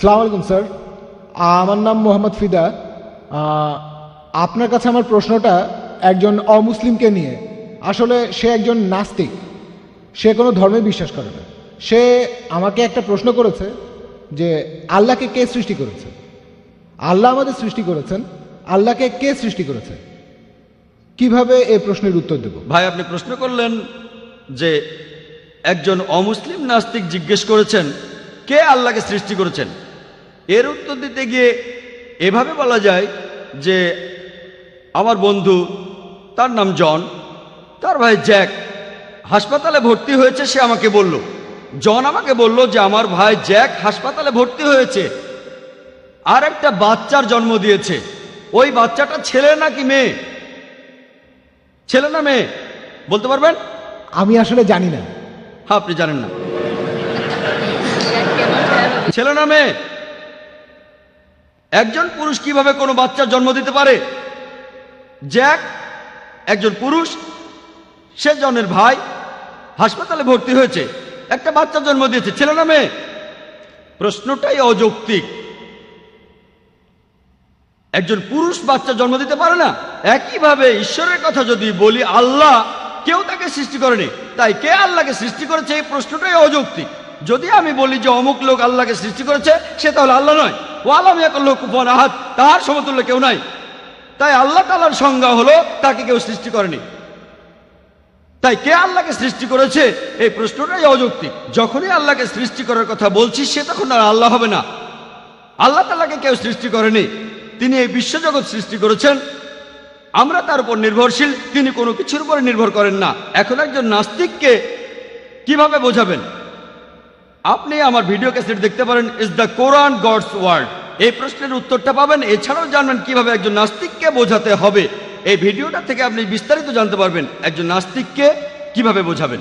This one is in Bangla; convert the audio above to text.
সালাম আলাইকুম, স্যার। আমার নাম মোহাম্মদ ফিদা। আপনার কাছে আমার প্রশ্নটা একজন অমুসলিমকে নিয়ে। আসলে সে একজন নাস্তিক। সে কোনো ধর্মে বিশ্বাস করে না। সে আমাকে একটা প্রশ্ন করেছে যে, আল্লাহকে কে সৃষ্টি করেছে? আল্লাহ আমাদের সৃষ্টি করেছেন। আল্লাহকে কে সৃষ্টি করেছে? কীভাবে এই প্রশ্নের উত্তর দেব? ভাই, আপনি প্রশ্ন করলেন যে, একজন অমুসলিম নাস্তিক জিজ্ঞেস করেছেন, কে আল্লাহকে সৃষ্টি করেছেন? এর উত্তর দিতে গিয়ে এভাবে বলা যায় যে আমার বন্ধু তার নাম জন তার ভাই জ্যাক হাসপাতালে ভর্তি হয়েছে সে আমাকে বলল। জন আমাকে বলল যে আমার ভাই জ্যাক হাসপাতালে ভর্তি হয়েছে আর একটা বাচ্চার জন্ম দিয়েছে। ওই বাচ্চাটা ছেলে নাকি মেয়ে? ছেলে না মেয়ে? বলতে পারবেন? আমি আসলে জানি না। হ্যাঁ আপনি জানেন না। ছেলে না মেয়ে? একজন পুরুষ কীভাবে কোনো বাচ্চার জন্ম দিতে পারে? জ্যাক, একজন পুরুষ সে জনের ভাই, হাসপাতালে ভর্তি হয়েছে, একটা বাচ্চার জন্ম দিয়েছে, ছেলে না মেয়ে? প্রশ্নটাই অযৌক্তিক। একজন পুরুষ বাচ্চা জন্ম দিতে পারে না? একইভাবে ঈশ্বরের কথা যদি বলি, আল্লাহ কেউ তাকে সৃষ্টি করেনি। তাই কে আল্লাহকে সৃষ্টি করেছে? এই প্রশ্নটাই অযৌক্তিক। যদি আমি বলি যে অমুক লোক আল্লাহকে সৃষ্টি করেছে, সে তাহলে আল্লাহ নয়। ও আলম একল কুফন আহাত তাহার সমতুল্য কেউ নাই। তাই আল্লাহ তালার সংজ্ঞা হলো, তাকে কেউ সৃষ্টি করেনি। তাই কে আল্লাহকে সৃষ্টি করেছে? এই প্রশ্নটাই অযৌক্তিক। যখনই আল্লাহকে সৃষ্টি করার কথা বলছি, সে তখন আর আল্লাহ হবে না। আল্লাহ তালাকে কেউ সৃষ্টি করেনি। তিনি এই বিশ্বজগৎ সৃষ্টি করেছেন। আমরা তার উপর নির্ভরশীল, তিনি কোনো কিছুর উপরে নির্ভর করেন না। এখন একজন নাস্তিককে কীভাবে বোঝাবেন? আপনি আমার ভিডিও ক্যাসেট দেখতে পারেন is the Quran God's word এই প্রশ্নের উত্তরটা পাবেন, এছাড়াও জানবেন কীভাবে একজন নাস্তিককে বোঝাতে হবে। এই ভিডিওটা থেকে আপনি বিস্তারিত জানতে পারবেন, একজন নাস্তিককে কীভাবে বোঝাবেন।